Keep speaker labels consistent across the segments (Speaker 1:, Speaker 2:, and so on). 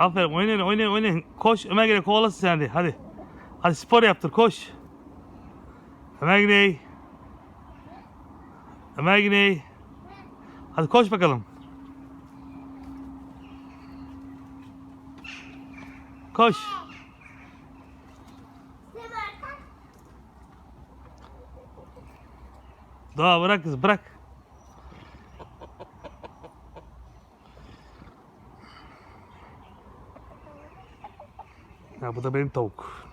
Speaker 1: Aferin oynayın oynayın oynayın. Koş Ömer Güney kovalasın sen hadi. Hadi. Hadi spor yaptır koş. Ömer Güney. Ömer Güney. Hadi koş bakalım. Koş. Doğa bırak kız bırak. Ya bu da benim tavuk.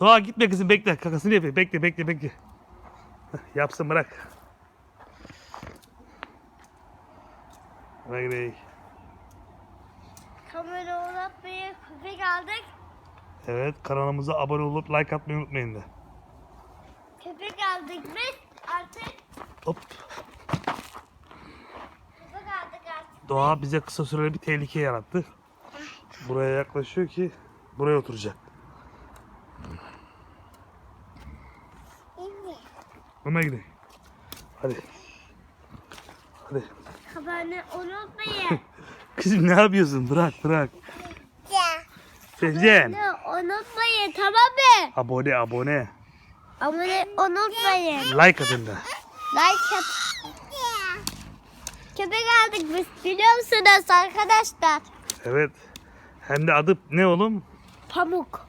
Speaker 1: Doğa gitme kızım bekle. Kakasını yapıyor. Bekle bekle bekle. Yapsın bırak. Bırak Bey.
Speaker 2: Kamera unutmayı köpek aldık.
Speaker 1: Evet kanalımıza abone olup like atmayı unutmayın da.
Speaker 2: Köpek aldık biz. Artık
Speaker 1: Hop.
Speaker 2: köpek aldık artık.
Speaker 1: Doğa bize kısa süreli bir tehlike yarattı. Buraya yaklaşıyor ki buraya oturacak. Ömer gidelim. Hadi. Hadi.
Speaker 2: Abone unutmayın.
Speaker 1: Kızım ne yapıyorsun? Bırak bırak. Sevcen.
Speaker 2: Unutmayın tamam mı?
Speaker 1: Abone abone.
Speaker 2: Abone unutmayın.
Speaker 1: Like atın da.
Speaker 2: Like at. Köpek aldık biz biliyor musunuz arkadaşlar?
Speaker 1: Evet. Hem de adı ne oğlum?
Speaker 2: Pamuk.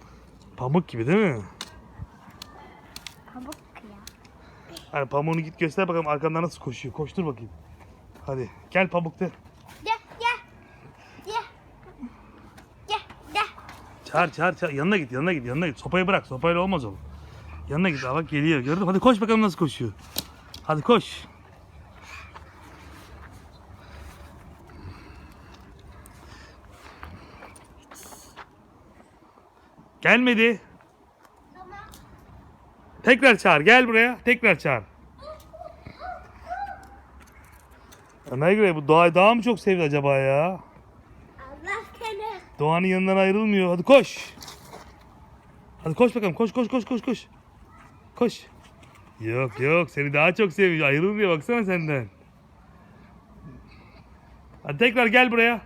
Speaker 1: Pamuk gibi değil mi?
Speaker 2: Pamuk ya.
Speaker 1: Hani pamuğunu git göster bakalım arkandan nasıl koşuyor. Koştur bakayım. Hadi gel pamuk de.
Speaker 2: Gel gel. Gel. Gel gel.
Speaker 1: Çağır çağır çağır. Yanına git yanına git yanına git. Sopayı bırak. Sopayla olmaz oğlum. Yanına git. Aa, bak geliyor. Gördün mü? Hadi koş bakalım nasıl koşuyor. Hadi koş. Gelmedi.
Speaker 2: Tamam.
Speaker 1: Tekrar çağır. Gel buraya. Tekrar çağır. Ömer göre bu Doğa'yı daha mı çok sevdi acaba ya?
Speaker 2: Allah seni.
Speaker 1: Doğan'ın yanından ayrılmıyor. Hadi koş. Hadi koş bakalım. Koş koş koş koş koş. Koş. Yok yok seni daha çok seviyor. Ayrılmıyor baksana senden. Hadi tekrar gel buraya.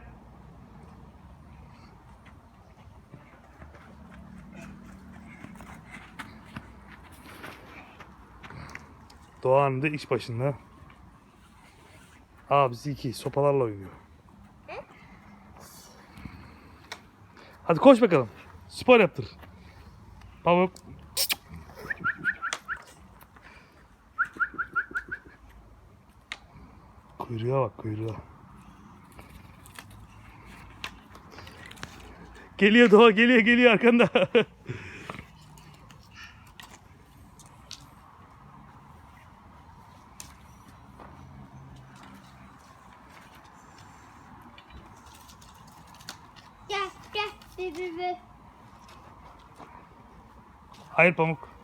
Speaker 1: Doğan da iş başında. Abisi iki sopalarla oynuyor. Hadi koş bakalım. Spor yaptır. Pamuk. Kuyruğa bak kuyruğa. Geliyor Doğa geliyor geliyor arkanda.
Speaker 2: Gel gel. Bir bir bir.
Speaker 1: Hayır Pamuk.